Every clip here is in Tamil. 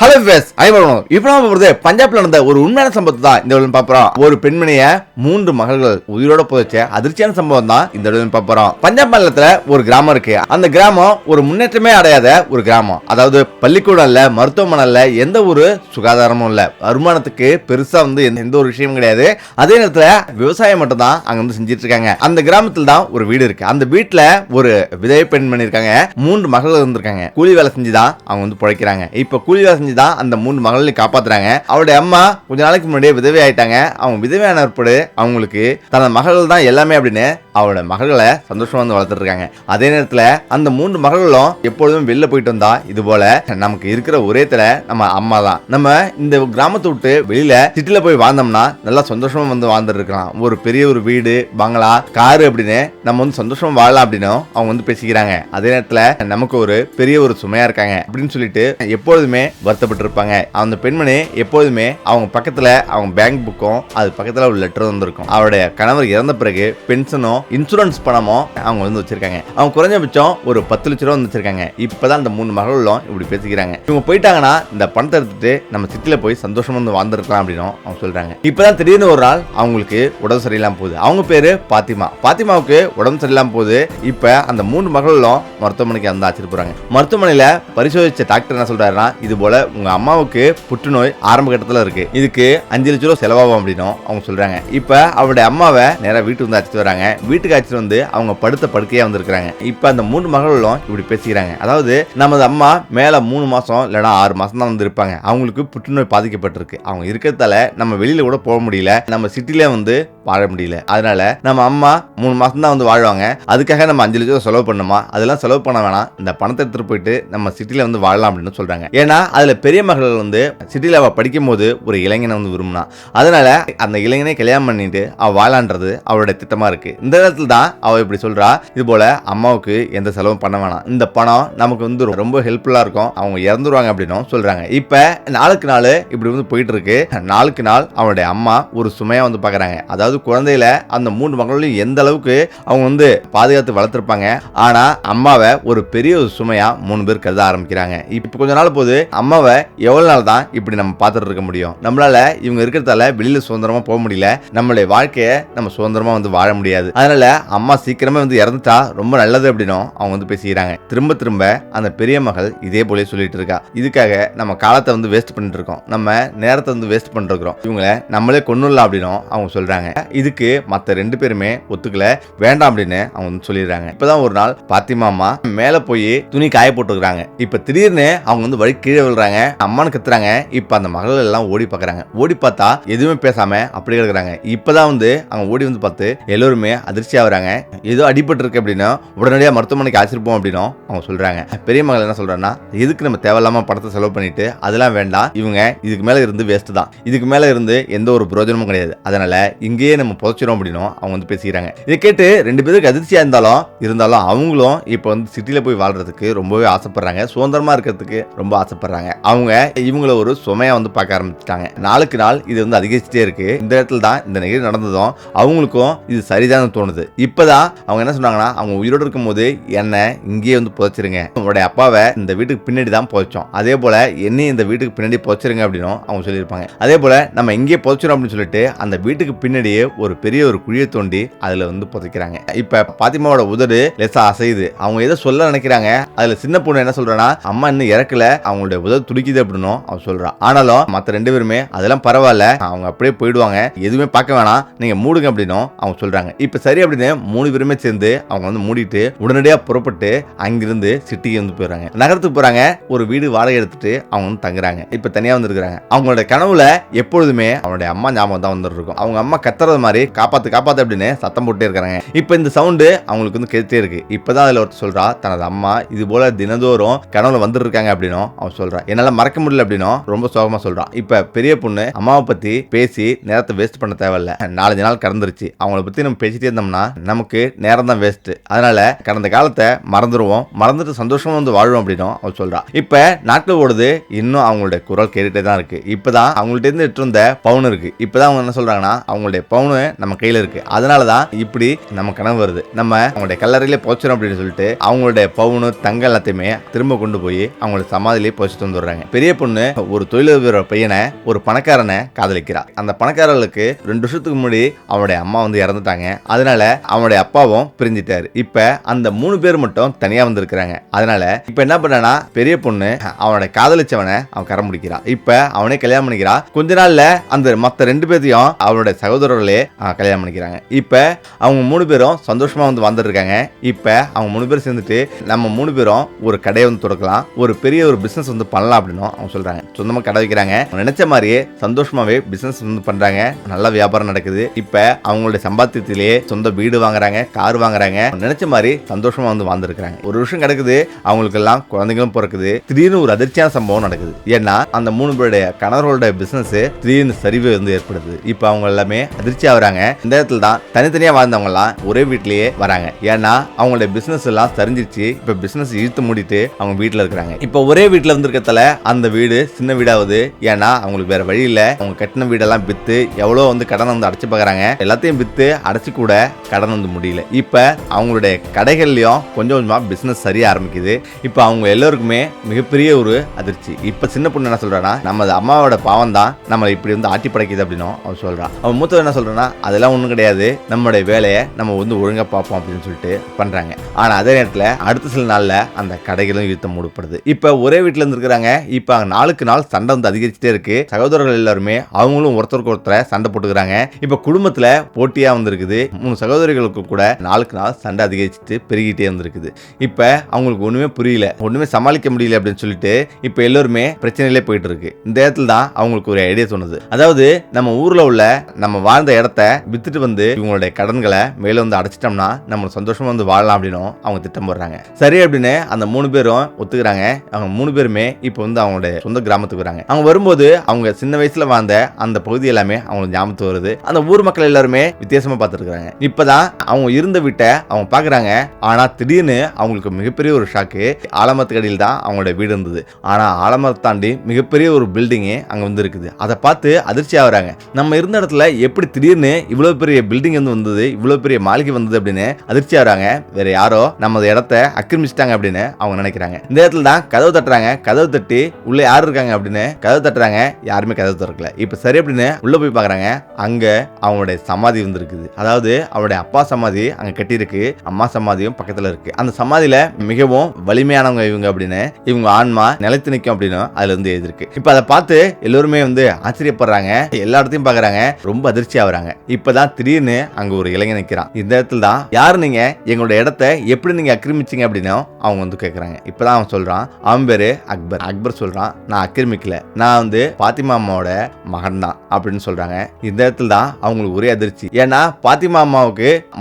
ஹலோ விவேஸ் ஐவரும் இப்போ நம்ம போகிறது பஞ்சாப்ல நடந்த ஒரு உண்மையான சம்பவத்தை தான் இந்த விட பார்ப்போம். ஒரு பெண்மணிய மூன்று மகள்கள் உயிரோட புதைச்ச அதிர்ச்சியான சம்பவம் தான் இந்த விட பார்ப்போம். பஞ்சாப் மாநிலத்தில் ஒரு கிராமம் இருக்கு. அந்த கிராமம் ஒரு முன்னேற்றமே அடையாத ஒரு கிராமம். அதாவது பள்ளிக்கூடம் இல்ல மருத்துவமனை இல்ல எந்த ஒரு சுகாதாரமும் இல்ல. வருமானத்துக்கு பெருசா வந்து எந்த- எந்த ஒரு விஷயமும் கிடையாது. அதே நேரத்துல விவசாயம் மட்டும் தான் அங்க வந்து செஞ்சிட்டு இருக்காங்க. அந்த கிராமத்தில் தான் ஒரு வீடு இருக்கு. அந்த வீட்டுல ஒரு விதவை பெண்மணி இருக்காங்க. மூன்று மகள்கள் இருந்திருக்காங்க. கூலி வேலை செஞ்சு தான் அவங்க வந்து பிழைக்கிறாங்க இப்ப கூலி வேலை செஞ்சு தான் அந்த மூணு மகளையும் காப்பாத்துறாங்க. அவருடைய அம்மா கொஞ்ச நாளைக்கு முன்னாடியே விதவை ஆயிட்டாங்க அவங்க விதவையான பிற்பாடு அவங்களுக்கு தனது மகள் தான் எல்லாமே அப்படின்னு அவரோட மகள்களை சந்தோஷமா வந்து வளர்த்துட்டு இருக்காங்க அதே நேரத்தில் அந்த மூன்று மகள்களும் எப்பொழுதும் வெளில போயிட்டு வந்தா இது போல நமக்கு இருக்கிற ஒரே தலை நம்ம அம்மா தான். நம்ம இந்த கிராமத்தை விட்டு வெளியில சிட்டில போய் வாழ்ந்தோம்னா நல்லா சந்தோஷமா வந்து வாழ்ந்துட்டு இருக்கலாம் ஒரு பெரிய ஒரு வீடு பங்களா காரு அப்படின்னு நம்ம வந்து சந்தோஷமா வாழலாம் அப்படின்னு அவங்க வந்து பேசிக்கிறாங்க. அதே நேரத்தில் நமக்கு ஒரு பெரிய ஒரு சுமையா இருக்காங்க அப்படின்னு சொல்லிட்டு எப்பொழுதுமே வருத்தப்பட்டு இருப்பாங்க அந்த பெண்மணி எப்பொழுதுமே அவங்க பக்கத்துல அவங்க பேங்க் புக்கும் அது பக்கத்துல ஒரு லெட்டர் வந்திருக்கும். அவருடைய கணவர் இறந்த பிறகு பென்ஷனும் இன்சூரன்ஸ் பணமும் அவங்க வந்து வச்சிருக்காங்க. அவங்க குறைஞ்சபட்சம் ஒரு பத்து லட்ச ரூபா வந்து வச்சிருக்காங்க. இப்பதான் இந்த மூணு மகளும் இப்படி பேசிக்கிறாங்க. இவங்க போயிட்டாங்கன்னா இந்த பணத்தை எடுத்துட்டு நம்ம சிட்டில போய் சந்தோஷமா வந்து வாழ்ந்துருக்கலாம் அப்படின்னு அவங்க சொல்றாங்க. இப்பதான் திடீர்னு ஒரு நாள் அவங்களுக்கு உடம்பு சரியில்லாம போகுது. அவங்க பேரு பாத்திமா. பாத்திமாவுக்கு உடம்பு சரியில்லாம போகுது. இப்ப அந்த மூணு மகளும் மருத்துவமனைக்கு வந்து அழைச்சிட்டு போறாங்க. மருத்துவமனையில பரிசோதிச்ச டாக்டர் என்ன சொல்றாருன்னா இது போல உங்க அம்மாவுக்கு புற்றுநோய் ஆரம்ப கட்டத்துல இருக்கு. இதுக்கு அஞ்சு லட்ச ரூபா செலவாகும் அப்படின்னும் அவங்க சொல்றாங்க. இப்ப அவருடைய அம்மாவை நேராக வீட்டுக்கு வந்து அழைச்சிட்டு வராங்க. வீட்டுக்கு அழைச்சிட்டு வந்து அவங்க படுத்த படுக்கையா வந்திருக்கிறாங்க. இப்ப அந்த மூணு மகளும் இப்படி பேசிக்கிறாங்க. அதாவது நமது அம்மா மேல மூணு மாசம் இல்லைன்னா ஆறு மாசம் தான் வந்து இருப்பாங்க அவங்களுக்கு புற்றுநோய் பாதிக்கப்பட்டிருக்கு. அவங்க இருக்கிறதால நம்ம வெளியில கூட போக முடியல. நம்ம சிட்டில வந்து வாழ முடியல. அதனால நம்ம அம்மா மூணு மாசம் தான் வந்து வாழ்வாங்க. அதுக்காக நம்ம அஞ்சு லட்சம் செலவு பண்ணுமா அதெல்லாம் செலவு பண்ண வேணாம். இந்த பணத்தை எடுத்துட்டு போயிட்டு நம்ம சிட்டில வந்து வாழலாம் அப்படின்னு சொல்றாங்க. ஏன்னா அதுல பெரிய மகள் வந்து சிட்டில அவ படிக்கும் போது ஒரு இளைஞனை வந்து விரும்பினா. அதனால அந்த இளைஞனை கல்யாணம் பண்ணிட்டு அவ வாழான்றது அவளுடைய திட்டமா இருக்கு. இந்த நேரத்தில் தான் அவள் இப்படி சொல்கிறா இது போல் அம்மாவுக்கு எந்த செலவும் பண்ண வேணாம். இந்த பணம் நமக்கு வந்து ரொம்ப ஹெல்ப்ஃபுல்லாக இருக்கும். அவங்க இறந்துருவாங்க அப்படின்னும் சொல்கிறாங்க இப்போ நாளுக்கு நாள் இப்படி வந்து போயிட்டு இருக்கு நாளுக்கு நாள் அவனுடைய அம்மா ஒரு சுமையாக வந்து பார்க்குறாங்க அதாவது குழந்தையில அந்த மூன்று மகளையும் எந்த அளவுக்கு அவங்க வந்து பாதுகாத்து வளர்த்துருப்பாங்க. ஆனால் அம்மாவை ஒரு பெரிய ஒரு சுமையாக மூணு பேர் கருத ஆரம்பிக்கிறாங்க. இப்போ கொஞ்ச நாள் போது அம்மாவை எவ்வளோ நாள் தான் இப்படி நம்ம பார்த்துட்டு இருக்க முடியும்? நம்மளால இவங்க இருக்கிறதால வெளியில் சுதந்திரமாக போக முடியல. நம்மளுடைய வாழ்க்கையை நம்ம சுதந்திரமாக வந்து வாழ முடியாது. அதனால அம்மா சீக்கிரமே வந்து இறந்துட்டா ரொம்ப நல்லது அப்படின்னும் அவங்க வந்து பேசிக்கிறாங்க. திரும்ப திரும்ப அந்த பெரிய மகள் இதே போலே சொல்லிட்டு இருக்கா. இதுக்காக நம்ம காலத்தை வந்து வேஸ்ட் பண்ணிட்டு இருக்கோம். நம்ம நேரத்தை வந்து வேஸ்ட் பண்ணிருக்கிறோம் இவங்களை நம்மளே கொண்டுடலாம் அப்படின்னும் அவங்க சொல்றாங்க. இதுக்கு மற்ற ரெண்டு பேருமே ஒத்துக்கல. வேண்டாம் அப்படின்னு அவங்க வந்து சொல்லிடுறாங்க. இப்பதான் ஒரு நாள் பாத்திமாமா அம்மா மேல போய் துணி காய போட்டுருக்காங்க இப்ப திடீர்னு அவங்க வந்து வழி கீழே விழுறாங்க. அம்மானு கத்துறாங்க. இப்ப அந்த மகள் எல்லாம் ஓடி பாக்குறாங்க. ஓடி பார்த்தா எதுவுமே பேசாம அப்படி கிடக்குறாங்க. இப்பதான் வந்து அவங்க ஓடி வந்து பார்த்து எல்லோருமே அதிர்ச்சி ஆகுறாங்க. ஏதோ அடிபட்டு இருக்கு அப்படின்னா உடனடியாக மருத்துவமனைக்கு அழைச்சிருப்போம் அப்படின்னும் அவங்க சொல்றாங்க. பெரிய மகள் என்ன சொல்றாங்கன்னா எதுக்கு நம்ம தேவையில்லாம பணத்தை செலவு பண்ணிட்டு அதெல்லாம் வேண்டாம். இவங்க இதுக்கு மேல இருந்து வேஸ்ட் தான். இதுக்கு மேல இருந்து எந்த ஒரு பிரயோஜனமும் கிடையாது. அதனால இங்கேயே நம்ம புதைச்சிரும் அப்படின்னும் அவங்க வந்து பேசிக்கிறாங்க. இதை கேட்டு ரெண்டு பேருக்கு அதிர்ச்சியா இருந்தாலும் இருந்தாலும் அவங்களும் இப்போ வந்து சிட்டில போய் வாழ்றதுக்கு ரொம்பவே ஆசைப்படுறாங்க. சுதந்திரமா இருக்கிறதுக்கு ரொம்ப ஆசைப்படுறாங்க. அவங்க இவங்கள ஒரு சுமையா வந்து பார்க்க ஆரம்பிச்சிட்டாங்க. நாளுக்கு நாள் இது வந்து அதிகரிச்சுட்டே இருக்கு. இந்த இடத்துல தான் இந்த நிகழ்வு நடந்ததும் அவங்களுக்கும் இது சரிதான் தோணுது. இப்போதான் அவங்க என்ன சொன்னாங்கன்னா அவங்க உயிரோடு இருக்கும்போது என்னை இங்கேயே வந்து புதைச்சிருங்க. உங்களுடைய அப்பாவை இந்த வீட்டுக்கு பின்னாடி தான் புதைச்சோம். அதே போல என்னையும் இந்த வீட்டுக்கு பின்னாடி புதைச்சிருங்க அப்படின்னும் அவங்க சொல்லியிருப்பாங்க. அதே போல நம்ம இங்கேயே புதைச்சிரும் அப்படின்னு சொல்லிட்டு அந்த வீட்டுக்கு பின்னாடியே ஒரு பெரிய ஒரு குழியை தோண்டி அதில் வந்து புதைக்கிறாங்க. இப்போ பாத்திமாவோட உதடு லேசா அசையுது. அவங்க ஏதோ சொல்ல நினைக்கிறாங்க? அதில் சின்ன பொண்ணு என்ன சொல்கிறேன்னா அம்மா இன்னும் இறக்கல. அவங்களுடைய உதவி துடிக்குது அப்படின்னும் அவன் சொல்கிறான் ஆனாலும் மத்த ரெண்டு பேருமே அதெல்லாம் பரவாயில்ல. அவங்க அப்படியே போயிடுவாங்க. எதுவுமே பார்க்க வேணாம். நீங்க மூடுங்க அப்படின்னும் அவங்க சொல்றாங்க. இப்போ சரி அப்படின்னு மூணு பேருமே சேர்ந்து அவங்க வந்து மூடிட்டு உடனடியா புறப்பட்டு அங்கிருந்து சிட்டிக்கு வந்து போயிடுறாங்க. நகரத்துக்கு போறாங்க. ஒரு வீடு வாடகை எடுத்துட்டு அவங்க வந்து தங்குறாங்க. இப்ப தனியா வந்திருக்கிறாங்க. அவங்களோட கனவுல எப்பொழுதுமே அவனுடைய அம்மா ஞாபகம் தான் வந்துட்டு இருக்கும் அவங்க அம்மா கத்துறது மாதிரி காப்பாத்து காப்பாத்து அப்படின்னு சத்தம் போட்டே இருக்காங்க. இப்ப இந்த சவுண்டு அவங்களுக்கு வந்து கேட்டே இருக்கு. இப்பதான் அதுல ஒருத்தர் சொல்றா தனது அம்மா இது போல தினந்தோறும் கனவுல வந்துட்டு இருக்காங்க அப்படின்னும் அவன் சொல்றா. என்னால மறக்க முடியல அப்படின்னும் ரொம்ப சோகமா சொல்றான் இப்ப பெரிய பொண்ணு அம்மாவை பத்தி பேசி நேரத்தை வேஸ்ட் பண்ண தேவையில்ல. நாலஞ்சு நாள் கடந்துருச்சு. அவங்கள பத்தி நம்ம பேசிட்டே இருந்த இருந்தோம்னா நமக்கு நேரம் தான் வேஸ்ட் அதனால கடந்த காலத்தை மறந்துடுவோம் மறந்துட்டு சந்தோஷமா வந்து வாழ்வோம் அப்படின்னும் அவர் சொல்றா. இப்ப நாட்கள் ஓடுது இன்னும் அவங்களுடைய குரல் கேட்டுட்டே தான் இருக்கு. இப்பதான் அவங்கள்ட்ட இருந்து இருந்த பவுன் இருக்கு. இப்பதான் அவங்க என்ன சொல்றாங்கன்னா அவங்களுடைய பவுனு நம்ம கையில இருக்கு. அதனால தான் இப்படி நம்ம கனவு வருது. நம்ம அவங்களுடைய கல்லறையிலே போச்சிடும் அப்படின்னு சொல்லிட்டு அவங்களுடைய பவுனு தங்க எல்லாத்தையுமே திரும்ப கொண்டு போய் அவங்களுடைய சமாதியிலேயே போச்சுட்டு வந்துடுறாங்க. பெரிய பொண்ணு ஒரு தொழிலதிபர் பையனை ஒரு பணக்காரனை காதலிக்கிறார் அந்த பணக்காரர்களுக்கு ரெண்டு வருஷத்துக்கு முன்னாடி அவனுடைய அம்மா வந்து இறந்துட்டாங்க. அதனால அவனுடைய அப்பாவும் பிரிஞ்சிட்டாரு. இப்ப அந்த மூணு பேர் மட்டும் தனியா வந்திருக்கிறாங்க. அதனால இப்ப என்ன பண்ணனா பெரிய பொண்ணு அவனோட காதலிச்சவனை அவன் கரம் முடிக்கிறான் இப்ப அவனே கல்யாணம் பண்ணிக்கிறா. கொஞ்ச நாள்ல அந்த மத்த ரெண்டு பேர்த்தையும் அவனுடைய சகோதரர்களே கல்யாணம் பண்ணிக்கிறாங்க. இப்ப அவங்க மூணு பேரும் சந்தோஷமா வந்து வந்துருக்காங்க இப்ப அவங்க மூணு பேரும் சேர்ந்துட்டு நம்ம மூணு பேரும் ஒரு கடையை வந்து தொடக்கலாம். ஒரு பெரிய ஒரு பிசினஸ் வந்து பண்ணலாம் அப்படின்னு அவங்க சொல்றாங்க. சொந்தமா கடை வைக்கிறாங்க. நினைச்ச மாதிரியே சந்தோஷமாவே பிசினஸ் வந்து பண்றாங்க. நல்ல வியாபாரம் நடக்குது. இப்ப அவங்களுடைய சம்பாத்தியத்திலேயே சொந்த வீடு வாங்குறாங்க கார் வாங்குறாங்க. நினைச்ச மாதிரி சந்தோஷமா வந்து வாழ்ந்துருக்காங்க ஒரு வருஷம் கிடக்குது அவங்களுக்கு எல்லாம் குழந்தைகளும் பிறக்குது. திடீர்னு ஒரு அதிர்ச்சியான சம்பவம் நடக்குது. ஏன்னா அந்த மூணு பேருடைய கணவர்களோட பிசினஸ் திடீர்னு சரிவு வந்து ஏற்படுது. இப்போ அவங்க எல்லாமே அதிர்ச்சி ஆகுறாங்க. இந்த இடத்துல தான் தனித்தனியா வாழ்ந்தவங்க எல்லாம் ஒரே வீட்லயே வராங்க. ஏன்னா அவங்களுடைய பிசினஸ் எல்லாம் சரிஞ்சிருச்சு. இப்ப பிசினஸ் இழுத்து மூடிட்டு அவங்க வீட்டில் இருக்கிறாங்க. இப்ப ஒரே வீட்ல இருந்திருக்கத்தால அந்த வீடு சின்ன வீடாகுது. ஏன்னா அவங்களுக்கு வேற வழி இல்ல. அவங்க கட்டின வீடெல்லாம் வித்து எவ்வளோ வந்து கடன் வந்து அடைச்சு பார்க்கறாங்க. எல்லாத்தையும் வித்து அடைச்சு கூட கடன் வந்து முடியல. இப்போ அவங்களுடைய கடைகள்லையும் கொஞ்சம் கொஞ்சமாக பிஸ்னஸ் சரியாக ஆரம்பிக்குது. இப்போ அவங்க எல்லோருக்குமே மிகப்பெரிய ஒரு அதிர்ச்சி. இப்போ சின்ன பொண்ணு என்ன சொல்கிறான்னா நம்ம அம்மாவோட பாவம் தான் நம்மளை இப்படி வந்து ஆட்டி படைக்குது அப்படின்னும் அவன் சொல்கிறான் அவன் மூத்தவர் என்ன சொல்கிறான்னா அதெல்லாம் ஒன்றும் கிடையாது. நம்மளுடைய வேலையை நம்ம வந்து ஒழுங்காக பார்ப்போம் அப்படின்னு சொல்லிட்டு பண்ணுறாங்க ஆனால் அதே நேரத்தில் அடுத்த சில நாளில் அந்த கடைகளும் இழுத்த மூடப்படுது. இப்போ ஒரே வீட்டில் இருந்துருக்குறாங்க இப்போ நாளுக்கு நாள் சண்டை வந்து அதிகரிச்சுட்டே இருக்கு. சகோதரர்கள் எல்லாருமே அவங்களும் ஒருத்தருக்கு ஒருத்தரை சண்டை போட்டுக்கிறாங்க. இப்போ குடும்பத்தில் போட்டியாக வந்திருக்குது மூணு சகோதரிகளுக்கு கூட நாளுக்கு நாள் சண்டை அதிகரிச்சுட்டு பெருகிட்டே வந்திருக்குது இப்போ அவங்களுக்கு ஒன்றுமே புரியல. ஒன்றுமே சமாளிக்க முடியல அப்படின்னு சொல்லிட்டு இப்போ எல்லாருமே பிரச்சனையிலே போயிட்டு இருக்கு இந்த இடத்துல தான் அவங்களுக்கு ஒரு ஐடியா தோணுது. அதாவது நம்ம ஊரில் உள்ள நம்ம வாழ்ந்த இடத்த வித்துட்டு வந்து இவங்களுடைய கடன்களை மேலே வந்து அடைச்சிட்டோம்னா நம்ம சந்தோஷமா வந்து வாழலாம் அப்படின்னும் அவங்க திட்டம் போடுறாங்க. சரி அப்படின்னு அந்த மூணு பேரும் ஒத்துக்கிறாங்க. அவங்க மூணு பேருமே இப்போ வந்து அவங்களுடைய சொந்த கிராமத்துக்கு வராங்க. அவங்க வரும்போது அவங்க சின்ன வயசுல வாழ்ந்த அந்த பகுதி எல்லாமே அவங்களுக்கு ஞாபகத்து வருது. அந்த ஊர் மக்கள் எல்லாருமே வித்தியாசமா பார்த்துருக்காங்க இப்பதான் அவங்க இருந்த வீட்டை அவங்க பாக்குறாங்க ஆனா திடீர்னு அவங்களுக்கு மிகப்பெரிய ஒரு ஷாக்கு ஆலமரத்துக்கு அடியில் தான் அவங்களோட வீடு இருந்தது. ஆனா ஆலமரத்தை தாண்டி மிகப்பெரிய ஒரு பில்டிங்கு அங்க வந்து இருக்குது அதை பார்த்து அதிர்ச்சி ஆகுறாங்க. நம்ம இருந்த இடத்துல எப்படி திடீர்னு இவ்வளவு பெரிய பில்டிங் வந்து வந்தது இவ்வளவு பெரிய மாளிகை வந்தது அப்படின்னு அதிர்ச்சி ஆகுறாங்க. வேற யாரோ நம்ம இடத்த ஆக்கிரமிச்சிட்டாங்க அப்படின்னு அவங்க நினைக்கிறாங்க. இந்த இடத்துல தான் கதவு தட்டுறாங்க. கதவு தட்டி உள்ள யார் இருக்காங்க அப்படின்னு கதவு தட்டுறாங்க. யாருமே கதவு திறக்கல. இப்ப சரி அப்படின்னு உள்ள போய் பாக்குறாங்க அங்க அவங்களுடைய சமாதி வந்துருக்குது. அதாவது அதாவது அவருடைய அப்பா சமாதி அங்கே கட்டியிருக்கு அம்மா சமாதியும் பக்கத்தில் இருக்கு. அந்த சமாதியில மிகவும் வலிமையானவங்க இவங்க அப்படின்னு இவங்க ஆன்மா நிலைத்து நிற்கும் அப்படின்னு அதுல இருந்து எழுதிருக்கு இப்போ அதை பார்த்து எல்லோருமே வந்து ஆச்சரியப்படுறாங்க எல்லா இடத்தையும் பார்க்குறாங்க ரொம்ப அதிர்ச்சி ஆகுறாங்க. இப்பதான் திடீர்னு அங்கே ஒரு இளைஞன் நிற்கிறான் இந்த இடத்துல தான் யார் நீங்கள் எங்களோட இடத்த எப்படி நீங்கள் ஆக்கிரமிச்சீங்க அப்படின்னு அவங்க வந்து கேட்குறாங்க இப்போ தான் அவன் சொல்கிறான் அவன் பேர் அக்பர். அக்பர் சொல்கிறான் நான் ஆக்கிரமிக்கல நான் வந்து பாத்திமா அம்மாவோட மகன் தான் அப்படின்னு சொல்கிறாங்க இந்த இடத்துல தான் அவங்களுக்கு ஒரே அதிர்ச்சி. ஏன்னா பாத்திமா அம்மாவுக்கு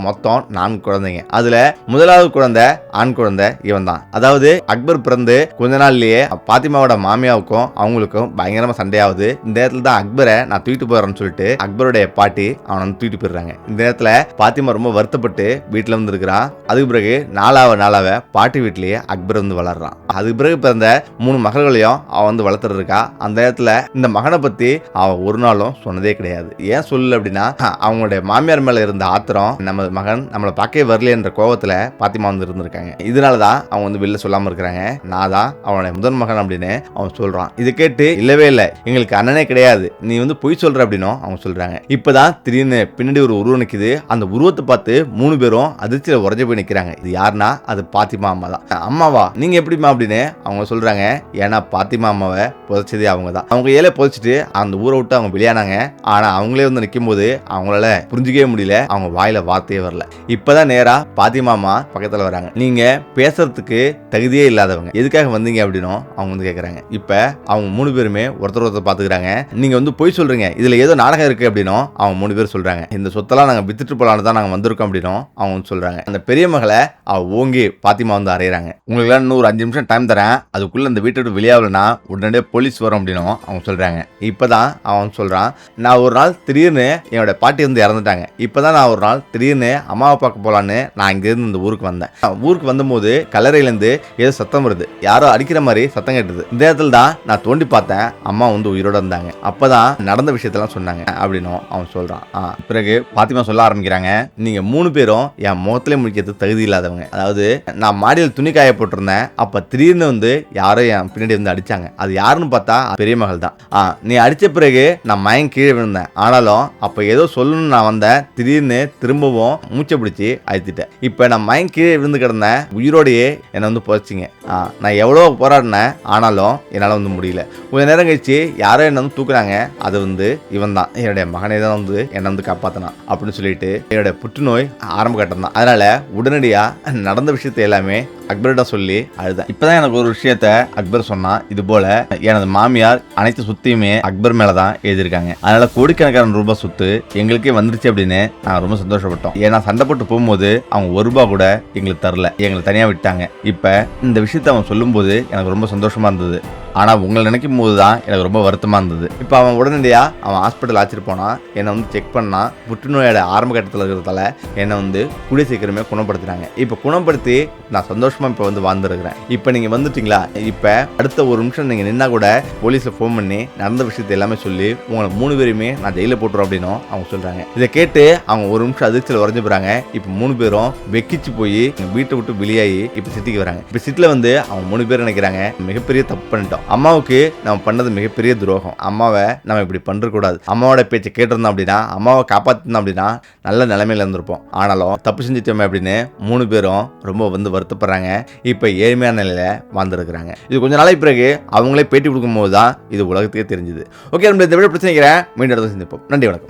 மொத்தம் நான்கு குழந்தைங்க. அதுல முதலாவது குழந்தை ஆண் குழந்தை இவன் தான் அதாவது அக்பர் பிறந்து கொஞ்ச நாள்லயே பாத்திமாவோட மாமியாவுக்கும் அவங்களுக்கும் பயங்கரமா சண்டையாவது. இந்த நேரத்துல தான் அக்பரை நான் தூக்கிட்டு போறேன்னு சொல்லிட்டு அக்பருடைய பாட்டி அவனை வந்து தூக்கிட்டு போயிடுறாங்க. இந்த நேரத்துல பாத்திமா ரொம்ப வருத்தப்பட்டு வீட்டுல வந்து இருக்கிறான் அதுக்கு பிறகு நாலாவ நாளாவ பாட்டி வீட்லயே அக்பர் வந்து வளர்றான். அதுக்கு பிறகு பிறந்த மூணு மகள்களையும் அவன் வந்து வளர்த்துட்டு இருக்கா அந்த நேரத்துல இந்த மகனை பத்தி அவன் ஒரு நாளும் சொன்னதே கிடையாது. ஏன் சொல்லு அப்படின்னா அவங்களுடைய மாமியார் மேல இருந்த ஆத்திரம் நம்ம மகன் நம்மளை பார்க்கவே வரலையன்ற கோவத்தில் பாத்திமா வந்து இருந்திருக்காங்க. இதனால தான் அவன் வந்து வெளில சொல்லாமல் இருக்கிறாங்க. நான் தான் அவனுடைய முதன் மகன் அப்படின்னு அவன் சொல்கிறான் இது கேட்டு இல்லவே இல்லை. எங்களுக்கு அண்ணனே கிடையாது. நீ வந்து பொய் சொல்கிற அப்படின்னும் அவங்க சொல்கிறாங்க இப்போ தான் திடீர்னு பின்னாடி ஒரு உருவம் நிற்குது அந்த உருவத்தை பார்த்து மூணு பேரும் அதிர்ச்சியில் உறைஞ்சு போய் நிற்கிறாங்க இது யாருன்னா? அது பாத்திமா அம்மா தான். அம்மாவா? நீங்கள் எப்படிமா அப்படின்னு அவங்க சொல்கிறாங்க ஏன்னா பாத்திமா அம்மாவை புதைச்சதே அவங்க தான் அவங்க ஏழை புதைச்சிட்டு அந்த ஊரை விட்டு அவங்க வெளியானாங்க. ஆனால் அவங்களே வந்து நிற்கும் போது அவங்களால புரிஞ்சிக்கவே முடியல. அவங்க வாயில வார்த்தையே வரல. இப்பதான் நேரா பாத்திமா அம்மா பக்கத்துல வராங்க. நீங்க பேசுறதுக்கு தகுதியே இல்லாதவங்க. எதுக்காக வந்தீங்க அப்படின்னும் அவங்க வந்து கேக்குறாங்க. இப்ப அவங்க மூணு பேருமே ஒருத்தர் ஒருத்தர் பாத்துக்கிறாங்க. நீங்க வந்து பொய் சொல்றீங்க. இதுல ஏதோ நாடகம் இருக்கு அப்படின்னும் அவங்க மூணு பேர் சொல்றாங்க. இந்த சொத்தெல்லாம் நாங்க வித்துட்டு போலான்னு தான் நாங்க வந்திருக்கோம் அப்படின்னும் அவங்க வந்து சொல்றாங்க. அந்த பெரிய மகளை அவ ஓங்கி பாத்திமா வந்து அறையிறாங்க. உங்களுக்கு இன்னும் ஒரு அஞ்சு நிமிஷம் டைம் தரேன். அதுக்குள்ள இந்த வீட்டை விட்டு வெளியாகலன்னா உடனடியே போலீஸ் வரும் அப்படின்னும் அவங்க சொல்றாங்க. இப்பதான் அவன் சொல்றான். நான் ஒரு நாள் திடீர்னு என்னோட பாட்டி வந்து இறந்துட்டாங்க. இப்பதான் நான் ஒரு நாள் நாள் திடீர்னு அம்மாவை பார்க்க போகலான்னு நான் இங்கேருந்து இந்த ஊருக்கு வந்தேன். ஊருக்கு வந்தபோது கல்லறையிலேருந்து ஏதோ சத்தம் வருது. யாரோ அடிக்கிற மாதிரி சத்தம் கேட்டது. இந்த இடத்துல தான் நான் தோண்டி பார்த்தேன். அம்மா வந்து உயிரோட இருந்தாங்க. அப்போ தான் நடந்த விஷயத்தெல்லாம் சொன்னாங்க அப்படின்னும் அவன் சொல்கிறான் ஆ, பிறகு பாத்திமா சொல்ல ஆரம்பிக்கிறாங்க. நீங்கள் மூணு பேரும் என் முகத்திலே முடிக்கிறது தகுதி இல்லாதவங்க. அதாவது நான் மாடியில் துணி காய போட்டிருந்தேன். அப்போ திடீர்னு வந்து யாரோ என் பின்னாடி வந்து அடிச்சாங்க. அது யாருன்னு பார்த்தா பெரிய மகள் தான். ஆ நீ அடித்த பிறகு நான் மயம் கீழே விழுந்தேன். ஆனாலும் அப்போ ஏதோ சொல்லணும்னு நான் வந்தேன். திடீர்னு திரும்பவும் மூச்சை பிடிச்சி அழுத்திட்டேன். இப்போ நான் மயம் கீழே விழுந்து கிடந்தேன். உயிரோடையே என்னை வந்து புதைச்சிங்க. நான் எவ்வளோ போராடினேன். ஆனாலும் என்னால் வந்து முடியல. கொஞ்ச நேரம் கழிச்சு யாரோ என்னை வந்து தூக்குறாங்க அது வந்து இவன் தான் என்னுடைய மகனை தான் வந்து என்னை வந்து காப்பாற்றினான் அப்படின்னு சொல்லிட்டு என்னுடைய புற்றுநோய் ஆரம்ப கட்டம் தான் அதனால உடனடியாக நடந்த விஷயத்தை எல்லாமே அக்பர்கிட்ட சொல்லி அழுதேன் இப்பதான் எனக்கு ஒரு விஷயத்த அக்பர் சொன்னா இது போல எனது மாமியார் அனைத்து சொத்தையுமே அக்பர் மேல தான் எழுதியிருக்காங்க. அதனால கோடிக்கணக்கான ரூபாய் சொத்து எங்களுக்கே வந்துருச்சு அப்படின்னு நாங்கள் ரொம்ப சந்தோஷப்பட்டோம். ஏன்னா சண்டை போட்டு போகும்போது அவங்க ஒரு ரூபா கூட எங்களுக்கு தரல. எங்களை தனியா விட்டாங்க. இப்ப இந்த விஷயத்த அவன் சொல்லும்போது எனக்கு ரொம்ப சந்தோஷமா இருந்தது. ஆனால் உங்களை நினைக்கும் போது தான் எனக்கு ரொம்ப வருத்தமாக இருந்தது. இப்போ அவன் உடனடியாக அவன் ஹாஸ்பிட்டல் அழைச்சிட்டு போனான் என்னை வந்து செக் பண்ணால் புற்றுநோயோட ஆரம்ப கட்டத்தில் இருக்கிறதால என்னை வந்து கூடிய சீக்கிரமே குணப்படுத்தினாங்க இப்போ குணப்படுத்தி நான் சந்தோஷமாக இப்போ வந்து வாழ்ந்துருக்கிறேன். இப்போ நீங்கள் வந்துட்டீங்களா? இப்போ அடுத்த ஒரு நிமிஷம் நீங்கள் நின்னா கூட போலீஸில் ஃபோன் பண்ணி நடந்த விஷயத்தை எல்லாமே சொல்லி உங்களை மூணு பேருமே நான் ஜெயிலில் போட்டுரும் அப்படின்னும் அவங்க சொல்கிறாங்க இதை கேட்டு அவங்க ஒரு நிமிஷம் அதிர்ச்சியில் உறைஞ்சு போகிறாங்க இப்போ மூணு பேரும் வெக்கிச்சு போய் வீட்டை விட்டு வெளியாகி இப்போ சிட்டிக்கு வராங்க. இப்போ சிட்டியில் வந்து அவங்க மூணு பேர் நினைக்கிறாங்க. மிகப்பெரிய தப்பு பண்ணிட்டோம். அம்மாவுக்கு நம்ம பண்ணது மிகப்பெரிய துரோகம். அம்மாவை நம்ம இப்படி பண்ணக்கூடாது அம்மாவோட பேச்சை கேட்டிருந்தோம் அப்படின்னா அம்மாவை காப்பாற்றினோம் அப்படின்னா நல்ல நிலைமையில இருந்திருப்போம். ஆனாலும் தப்பு செஞ்சுட்டோமே அப்படின்னு மூணு பேரும் ரொம்ப வந்து வருத்தப்படுறாங்க. இப்போ ஏழ்மையான நிலையில் வாழ்ந்துருக்குறாங்க. இது கொஞ்ச நாளைக்கு பிறகு அவங்களே பேட்டி கொடுக்கும்போது தான் இது உலகத்துக்கே தெரிஞ்சுது. ஓகே நம்ம இந்த விட பிரச்சனைக்கிறேன் மீண்டும் சந்திப்போம். நன்றி வணக்கம்.